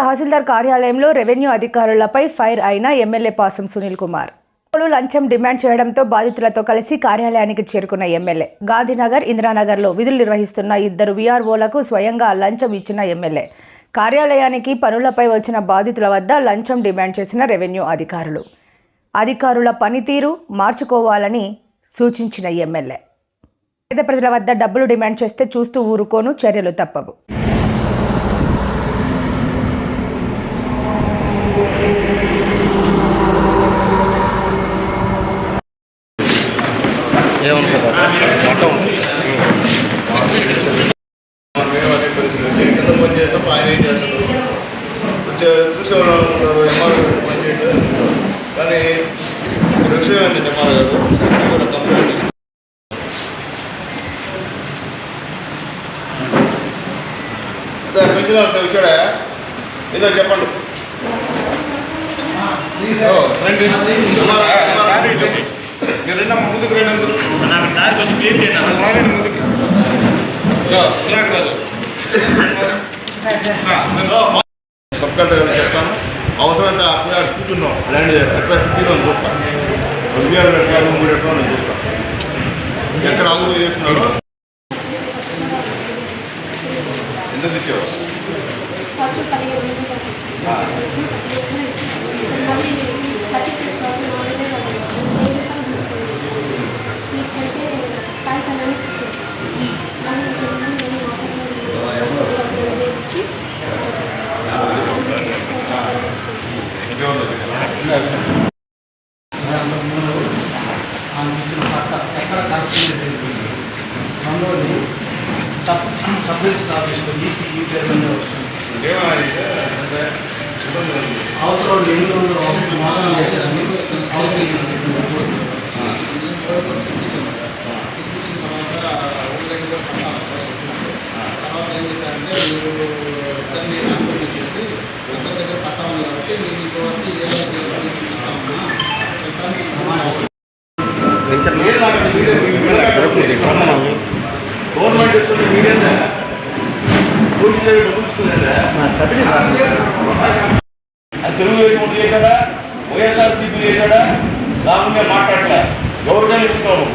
తహసీల్దార్ కార్యాలయంలో రెవెన్యూ అధికారులపై ఫైర్ అయిన ఎమ్మెల్యే పాసం సునీల్ కుమార్. లంచం డిమాండ్ చేయడంతో బాధితులతో కలిసి కార్యాలయానికి చేరుకున్న ఎమ్మెల్యే. గాంధీనగర్ ఇందిరానగర్లో విధులు నిర్వహిస్తున్న ఇద్దరు వీఆర్ఓలకు స్వయంగా లంచం ఇచ్చిన ఎమ్మెల్యే. కార్యాలయానికి పనులపై వచ్చిన బాధితుల వద్ద లంచం డిమాండ్ చేసిన రెవెన్యూ అధికారులు. అధికారుల పనితీరు మార్చుకోవాలని సూచించిన ఎమ్మెల్యే. పేద ప్రజల వద్ద డబ్బులు డిమాండ్ చేస్తే చూస్తూ ఊరుకోను చర్యలు తప్పవు ఏమనుకుంటారు మొత్తం మేము అనే పరిస్థితి ఉంది. కింద పని చేస్తాం ఆయన ఏం చేస్తాడు చూసేవాళ్ళు ఉంటారు పని చేయడం కానీ ఇక్కడ విషయం ఏంటంటే ఎంఆర్ గారు కూడా కంప్లైంట్ పెంచుదాం వచ్చాడా ఏదో చెప్పండి మీరు ముందుకు రండి అందరూ. నాకు దారి కొంచెం క్లియర్ చేయండి ముందుకి. సబ్ కలెక్టర్ చెప్తాను. అవసరమైతే అప్పుడే అక్కడ కూర్చున్నాం ల్యాండ్ ఎక్కడ తీరం చూస్తాను రెండు వేల పెట్టాలి మూడు ఎక్కడ నేను చూస్తాను ఎక్కడ ఆగులు చేస్తున్నారో ఎందుకు ఇచ్చావు? సర్టిఫికేట్ సబ్ రిజిస్టర్ ఆఫీస్లో ఈసీ పేరులోనే వస్తుంది. అవతల ఎనిమిది వందల ఒకటి మోసం చేశారని హౌసింగ్ గవర్నమెంట్ ఇస్తుంటే మీరేందా కోచింగ్ దగ్గర డబ్బులు ఇస్తుందా అది తెలుగుదేశం ఒకటి చేశాడా? వైఎస్ఆర్ సిపి చేశాడా? దాని మాట్లాడలే. ఎవరికైనా ఇచ్చుకోను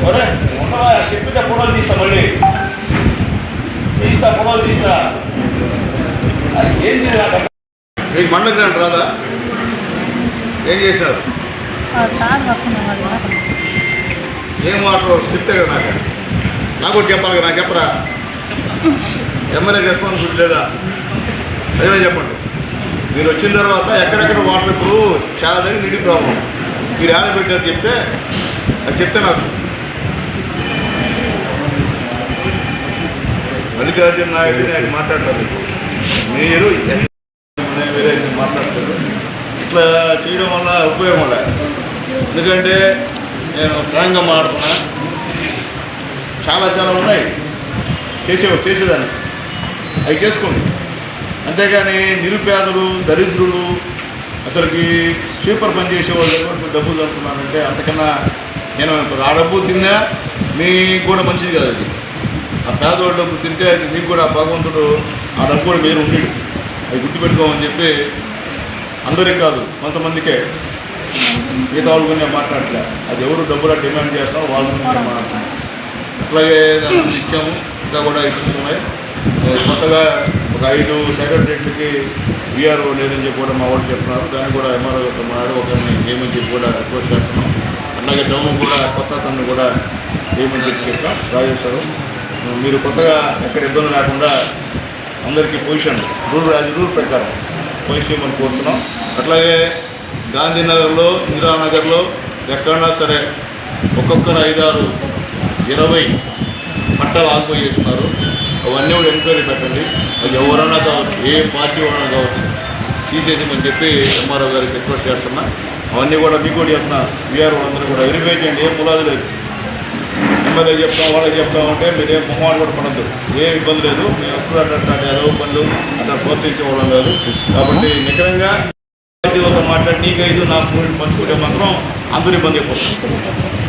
సరే ఉండవా చెప్పితే ఫోటోలు తీస్తా మళ్ళీ. తీస్తా ఫోటోలు తీస్తా. అది ఏం చేయాలి మీకు మండల గ్రాంట్ రాదా? ఏం చేశారు? ఏం వాటర్ చెప్తే కదా నాకు? నాకు చెప్పాలి కదా నాకు చెప్పరా? ఎమ్మెల్యే రెస్పాన్సిబిలిటీ లేదా? అదే చెప్పండి. మీరు వచ్చిన తర్వాత ఎక్కడెక్కడ వాటర్ ఇప్పుడు చాలా దగ్గర నీటి ప్రాబ్లం మీరు ఏడ పెట్టారు చెప్తే అది చెప్తే నాకు. మల్లికార్జున నాయుడు ఆయన మాట్లాడతారు. మీరు వేరే మాట్లాడతారు? ఇట్లా చేయడం వల్ల ఉపయోగం లేదు ఎందుకంటే నేను ఫ్రాంక్గా మాట్లాడుతున్నా. చాలా చాలా ఉన్నాయి. చేసే చేసేదాన్ని. అవి చేసుకోండి అంతేగాని నిరుపేదలు దరిద్రులు అసలుకి స్వీపర్ పని చేసేవాళ్ళు ఎవరికి డబ్బులు అంటున్నానంటే అంతకన్నా నేను ఆ డబ్బు తిన్నా మీకు కూడా మంచిది కాదు అది. ఆ పేదవాళ్ళు డబ్బు తింటే అది మీకు కూడా భగవంతుడు ఆ డబ్బు కూడా మీరు ఉండేడు. అది గుర్తుపెట్టుకోమని చెప్పి అందరికి కాదు కొంతమందికే మిగతా వాళ్ళు కూడా మాట్లాడలే. అది ఎవరు డబ్బులు డిమాండ్ చేస్తారో వాళ్ళ గురించి అట్లాగే దాని ఇచ్చాము. ఇంకా కూడా ఇష్యూస్ ఉన్నాయి. కొత్తగా ఒక ఐదు సెక్రటరీలకి విఆర్ఓ లేదని చెప్పి కూడా మా వాళ్ళు చెప్తున్నారు దాన్ని కూడా ఎంఆర్ఓ మాడు మాట్లాడి ఒకరిని ఏమని చెప్పి కూడా రిక్వెస్ట్ చేస్తున్నాం. అలాగే డౌన్ కూడా కొత్త అతన్ని కూడా ఏమని చెప్పి చెప్తాం రాజేశ్వరం మీరు కొత్తగా ఎక్కడ ఇబ్బంది లేకుండా అందరికీ పొజిషన్ రూల్ రాజు రూల్ ప్రకారం పొజిషన్ ఇవ్వమని కోరుతున్నాం. అట్లాగే గాంధీనగర్లో ఇందిరానగర్లో ఎక్కడన్నా సరే ఒక్కొక్కరు ఐదారు ఇరవై పట్టాలు ఆగిపోయి చేస్తున్నారు. అవన్నీ కూడా ఎంక్వైరీ పెట్టండి. అది ఎవరైనా కావచ్చు ఏ పార్టీ వాళ్ళైనా కావచ్చు తీసేసామని చెప్పి ఎంఆర్ఓ గారికి రిక్వెస్ట్ చేస్తున్నా. అవన్నీ కూడా మీకు కూడా చెప్తున్నా. వీఆర్ అందరూ కూడా వెరిఫై చేయండి. ఏం ములాదు లేదు. ఎమ్మెల్యే చెప్తాం వాళ్ళకి చెప్తాం అంటే మీరు ఏం మొహమాట కూడా పడద్దు. ఏం ఇబ్బంది లేదు. మేము ఎప్పుడు అట్లా ఏదో పనులు అట్లా ప్రోత్సహించుకోవడం లేదు కాబట్టి నిఖరంగా ఒక మాట్లాడి నీకు ఐదు నాకు పంచుకుంటే మాత్రం అందరూ ఇబ్బంది అయిపోతుంది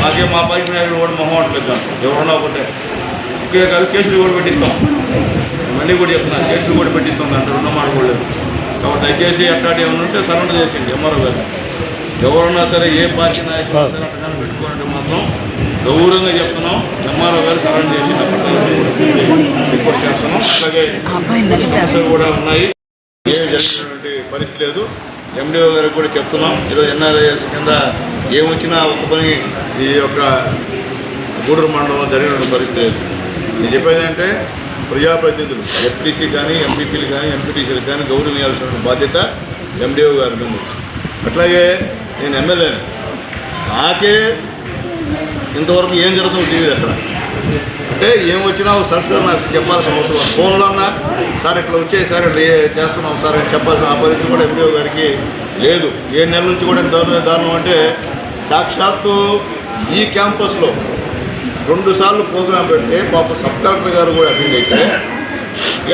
నాకే మా పార్టీ నాయకుడు కూడా మొహమాట లేదు ఎవరన్నా ఒకటే ఇంకే కాదు కేసులు కూడా పెట్టిస్తాం మళ్ళీ కూడా చెప్తున్నాను కేసులు కూడా పెట్టిస్తుంది అంటే ఉన్న మాట కూడా లేదు కాబట్టి దయచేసి అట్లాంటి ఏమైనా ఉంటే సరెండర్ చేసింది ఎంఆర్ఓ గారు ఎవరున్నా సరే ఏ పార్టీ నాయకులు సరే అట్లా పెట్టుకోవాలంటే మాత్రం గౌరవంగా చెప్తున్నాం ఎంఆర్ఓ గారు సరెండర్ చేసింది రిక్వెస్ట్ చేస్తున్నాం అలాగే సమస్యలు కూడా ఉన్నాయి జరిగినటువంటి పరిస్థితి లేదు. ఎండిఓ గారికి కూడా చెప్తున్నాం. ఈరోజు ఎన్ఆర్ఐఎస్ కింద ఏమొచ్చినా ఒక పని ఈ యొక్క గూడూరు మండలంలో జరిగిన పరిస్థితి లేదు. నేను చెప్పేది అంటే ప్రజాప్రతినిధులు ఎఫ్టీసీ కానీ ఎంపీపీలు కానీ ఎంపీటీసీలు కానీ గౌరవించాల్సిన బాధ్యత ఎండిఓ గారి మీద అట్లాగే నేను ఎమ్మెల్యే నాకే ఇంతవరకు ఏం జరుగుతుందో తెలియదు అక్కడ. అంటే ఏం వచ్చినా సరిగ్గా నాకు చెప్పాల్సిన అవసరం ఫోన్లో అన్నా సార్ ఇట్లా వచ్చే సార్ ఇట్లా చేస్తున్నాం సార్ అని చెప్పాల్సిన ఆ పరిస్థితి కూడా ఎండిఓ గారికి లేదు. ఏ నెల నుంచి కూడా దారుణం దారుణం అంటే సాక్షాత్తు ఈ క్యాంపస్లో రెండు సార్లు ప్రోగ్రాం పెడితే పాప సబ్ కలెక్టర్ గారు కూడా అటెండ్ అయితే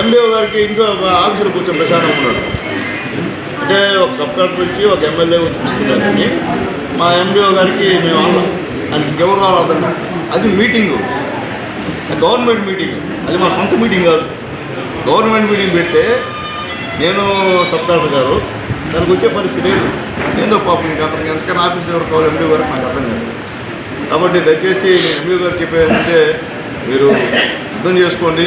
ఎంబీఓ గారికి ఇంట్లో ఆఫీసులో కూర్చొని ప్రశాంతం ఉన్నాడు. అంటే ఒక సబ్ కలెక్టర్ వచ్చి ఒక ఎమ్మెల్యే వచ్చి కూర్చున్నారని మా ఎంబీఓ గారికి మేము అన్నాం దానికి ఎవరు రావాలి అర్థం అది మీటింగు. Government meeting. అది మా సొంత మీటింగ్ కాదు. గవర్నమెంట్ మీటింగ్ పెడితే నేను సబ్ గారు దానికి వచ్చే పరిస్థితి లేదు. ఏందో పాపం ఇంకా అతనికి ఎంతకైనా ఆఫీస్ ఎవరు కావాలి ఎంబీ గారికి నాకు అర్థం కాదు. కాబట్టి దయచేసి నేను ఎంబీ గారు చెప్పేదంటే మీరు అర్థం చేసుకోండి.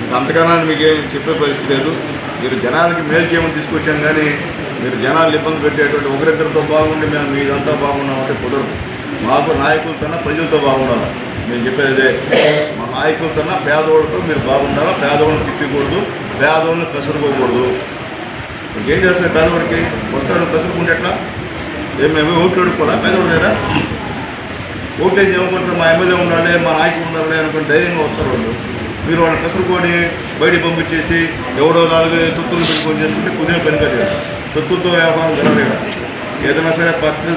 ఇంకా అంతకన్నా మీకేం చెప్పే పరిస్థితి లేదు. మీరు జనాలకి మేలు చేయమని తీసుకొచ్చాం కానీ మీరు జనాలు ఇబ్బంది పెట్టేటువంటి ఒకరిద్దరితో బాగుండి మేము మీదంతా బాగున్నామంటే కుదరదు. మాకు నాయకులతో ప్రజలతో బాగుండాలి. నేను చెప్పేది అదే. మా నాయకులతోనా పేదవాళ్ళతో మీరు బాగుండాలా? పేదవాళ్ళని తిప్పకూడదు పేదవాళ్ళని కసురుకోకూడదు. ఏం చేస్తుంది పేదవాడికి వస్తాడు కసురుకుంటే ఎట్లా? ఏం మేము ఓట్లు అడుక్కోరా పేదవాడి దగ్గర? ఏం చేయమంటారు మా ఎమ్మెల్యే ఉండాలి మా నాయకులు ఉండాలి అనుకుని ధైర్యంగా వస్తారు వాళ్ళు. మీరు వాళ్ళని కసురుకొని బయటికి పంపించేసి ఎవడో నాలుగు తొత్తులు పెట్టుకొని చేసుకుంటే కుదిరే పని కాదు. ఈడ. తొత్తులతో వ్యాపారం జరగదు ఏదైనా సరే పక్క